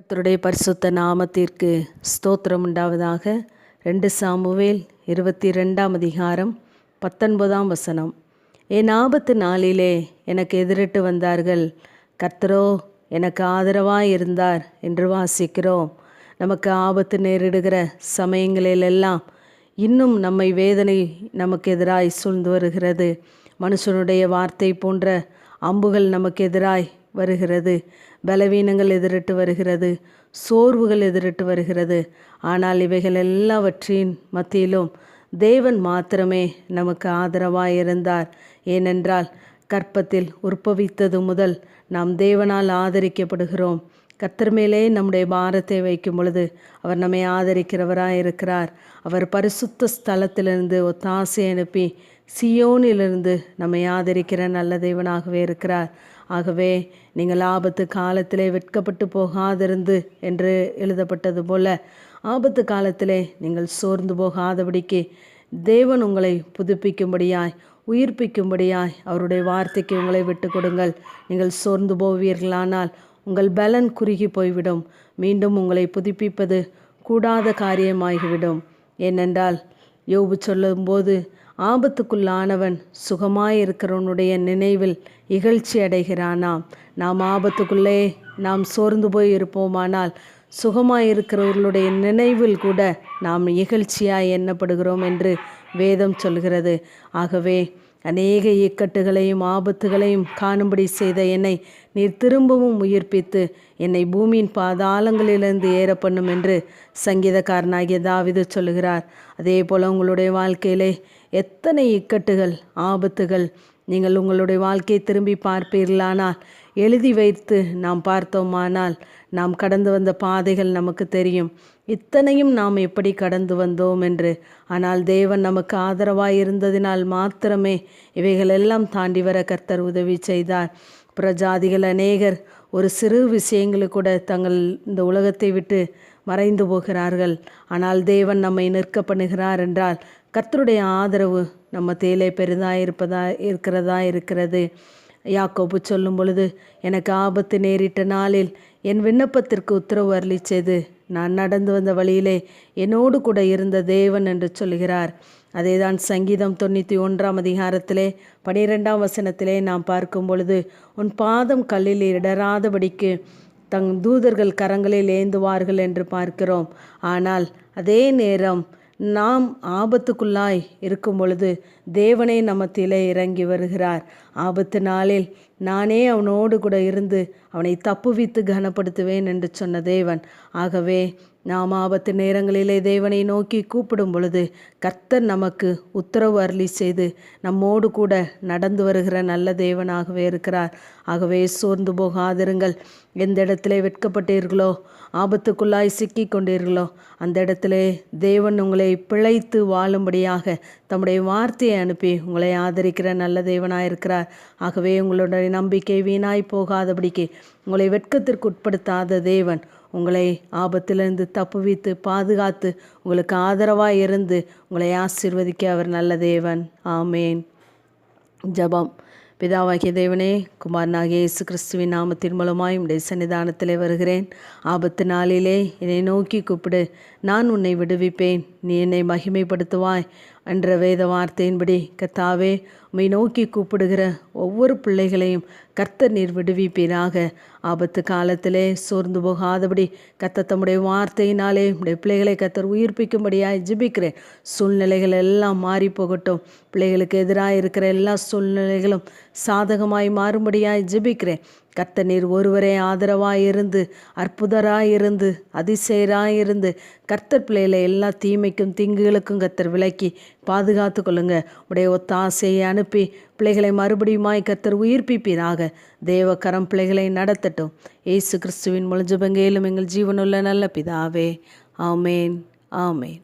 கத்தருடைய பரிசுத்த நாமத்திற்கு ஸ்தோத்திரம் உண்டாவதாக. ரெண்டு சாமுவேல் இருபத்தி ரெண்டாம் அதிகாரம் பத்தொன்பதாம் வசனம். என் ஆபத்து நாளிலே எனக்கு எதிரிட்டு வந்தார்கள். கர்த்தரோ எனக்கு ஆதரவாக இருந்தார் என்று வாசிக்கிறோம். நமக்கு ஆபத்து நேரிடுகிற சமயங்களிலெல்லாம் இன்னும் நம்மை வேதனை நமக்கு எதிராய் சூழ்ந்து வருகிறது. மனுஷனுடைய வார்த்தை போன்ற அம்புகள் நமக்கு எதிராய் வருகிறது. பலவீனங்கள் எதிரிட்டு வருகிறது. சோர்வுகள் எதிரிட்டு வருகிறது. ஆனால் இவைகள் எல்லாவற்றின் மத்தியிலும் தேவன் மாத்திரமே நமக்கு ஆதரவாக இருந்தார் ஏனென்றால் கற்பத்தில் உற்பவித்தது முதல் நாம் தேவனால் ஆதரிக்கப்படுகிறோம். கர்த்தர் மேலே நம்முடைய பாரத்தை வைக்கும் பொழுது அவர் நம்மை ஆதரிக்கிறவராக இருக்கிறார் அவர் பரிசுத்த ஸ்தலத்திலிருந்து ஒத்தாசை அனுப்பி சியோனிலிருந்து நம்மை ஆதரிக்கிற நல்ல தேவனாகவே இருக்கிறார். ஆகவே நீங்கள் ஆபத்து காலத்திலே வெட்கப்பட்டு போகாதிருந்து என்று எழுதப்பட்டது போல ஆபத்து காலத்திலே நீங்கள் சோர்ந்து போகாதபடிக்கு தேவன் உங்களை புதுப்பிக்கும்படியாய் உயிர்ப்பிக்கும்படியாய் அவருடைய வார்த்தைக்கு உங்களை விட்டு கொடுங்கள். நீங்கள் சோர்ந்து போவீர்களானால் உங்கள் பலன் குறுகி போய்விடும். மீண்டும் உங்களை புதுப்பிப்பது கூடாத காரியமாகிவிடும். ஏனென்றால் யோபு சொல்லும்போது ஆபத்துக்குள்ளானவன் சுகமாயிருக்கிறவனுடைய நினைவில் இகழ்ச்சி அடைகிறானாம் நாம் ஆபத்துக்குள்ளே நாம் சோர்ந்து போய் இருப்போமானால் சுகமாயிருக்கிறவர்களுடைய நினைவில் கூட நாம் இகழ்ச்சியாய் எண்ணப்படுகிறோம் என்று வேதம் சொல்கிறது. ஆகவே அநேக இக்கட்டுகளையும் ஆபத்துகளையும் காணும்படி செய்த என்னை நீர் திரும்பவும் உயிர்ப்பித்து என்னை பூமியின் பாதாளங்களிலிருந்து ஏற பண்ணும் என்று சங்கீதக்காரனாகிய தாவிது சொல்லுகிறார். அதே போல் உங்களுடைய வாழ்க்கையிலே எத்தனை இக்கட்டுகள் ஆபத்துகள் நீங்கள் உங்களுடைய வாழ்க்கையை திரும்பி பார்ப்பீர்களானால் எழுதி வைத்து நாம் பார்த்தோமானால் நாம் கடந்து வந்த பாதைகள் நமக்கு தெரியும். இத்தனையும் நாம் எப்படி கடந்து வந்தோம் என்று. ஆனால் தேவன் நமக்கு ஆதரவாய் இருந்ததினால் மாத்திரமே இவைகளெல்லாம் தாண்டி வர கர்த்தர் உதவி செய்தார். பிரஜாதிகள் அநேகர் ஒரு சிறு விஷயங்களுக்கு கூட தங்கள் இந்த உலகத்தை விட்டு மறைந்து போகிறார்கள். ஆனால் தேவன் நம்மை நிற்க பண்ணுகிறார் என்றால் கர்த்தருடைய ஆதரவு நம்ம தேலை பெரிதாக இருப்பதா இருக்கிறதா இருக்கிறது. யாக்கோபு சொல்லும் பொழுது எனக்கு ஆபத்து நேரிட்ட நாளில் என் விண்ணப்பத்திற்கு உத்தரவு அருளிச்சது நான் நடந்து வந்த வழியிலே என்னோடு கூட இருந்த தேவன் என்று சொல்கிறார். அதேதான் சங்கீதம் தொண்ணூற்றி ஒன்றாம் அதிகாரத்திலே பனிரெண்டாம் வசனத்திலே நாம் பார்க்கும் பொழுது உன் பாதம் கல்லில் இடராதபடிக்கு தங் தூதர்கள் கரங்களில் ஏந்துவார்கள் என்று பார்க்கிறோம். ஆனால் அதே நேரம் நாம் ஆபத்துக்குள்ளாய் இருக்கும் பொழுது தேவனே நமத்திலே இறங்கி வருகிறார். ஆபத்து நாளில் நானே அவனோடு கூட இருந்து அவனை தப்புவித்து கனப்படுத்துவேன் என்று சொன்ன தேவன். ஆகவே நாம் ஆபத்து நேரங்களிலே தேவனை நோக்கி கூப்பிடும் பொழுது கர்த்தர் நமக்கு உத்தரவு அருளி செய்து நம்மோடு கூட நடந்து வருகிற நல்ல தேவனாகவே இருக்கிறார். ஆகவே சோர்ந்து போகாதிருங்கள். எந்த இடத்திலே வெட்கப்பட்டீர்களோ ஆபத்துக்குள்ளாய் சிக்கி கொண்டீர்களோ அந்த இடத்திலே தேவன் உங்களை பிழைத்து வாழும்படியாக தம்முடைய வார்த்தையை அனுப்பி உங்களை ஆதரிக்கிற நல்ல தேவனாக இருக்கிறார் ஆகவே உங்களுடைய நம்பிக்கை வீணாய் போகாதபடிக்கு உங்களை வெட்கத்திற்கு உட்படுத்தாத தேவன் உங்களை ஆபத்திலிருந்து தப்புவித்து பாதுகாத்து உங்களுக்கு ஆதரவாக இருந்து உங்களை ஆசிர்வதிக்க அவர் நல்ல தேவன். ஆமேன். ஜபம். பிதாவாகிய தேவனே குமாரனாகிய இயேசு கிறிஸ்துவின் நாமத்தின் மூலமாய் உடைய சன்னிதானத்திலே வருகிறேன். ஆபத்து நாளிலே என்னை நோக்கி கூப்பிடு. நான் உன்னை விடுவிப்பேன். நீ என்னை மகிமைப்படுத்துவாய் என்ற வேத வார்த்தையின்படி கத்தாவே உம்மை நோக்கி கூப்பிடுகிற ஒவ்வொரு பிள்ளைகளையும் கர்த்தர் நீர் விடுவிப்பீராக. ஆபத்து காலத்திலே சோர்ந்து போகாதபடி கத்த தம்முடைய வார்த்தையினாலே உடைய பிள்ளைகளை கத்தர் உயிர்ப்பிக்கும்படியாக ஜிபிக்கிறேன். சூழ்நிலைகள் எல்லாம் மாறி போகட்டும் பிள்ளைகளுக்கு எதிராக இருக்கிற எல்லா சூழ்நிலைகளும் சாதகமாய் மாறும்படியாய் ஜிபிக்கிறேன். கர்த்த நீர் ஒருவரே ஆதரவாயிருந்து இருந்து அதிசயராயிருந்து இருந்து இருந்து கர்த்தர் பிள்ளையில எல்லா தீமைக்கும் தீங்குகளுக்கும் கர்த்தர் விலக்கி பாதுகாத்து கொள்ளுங்க. உடைய ஒத்தாசையை அனுப்பி பிள்ளைகளை மறுபடியுமாய் கர்த்தர் உயிர்ப்பிப்பீராக. தேவக்கரம் பிள்ளைகளை நடத்தட்டும். ஏசு கிறிஸ்துவின் முழுஜபங்கையிலும் எங்கள் ஜீவனுள்ள நல்ல பிதாவே. ஆமேன். ஆமேன்.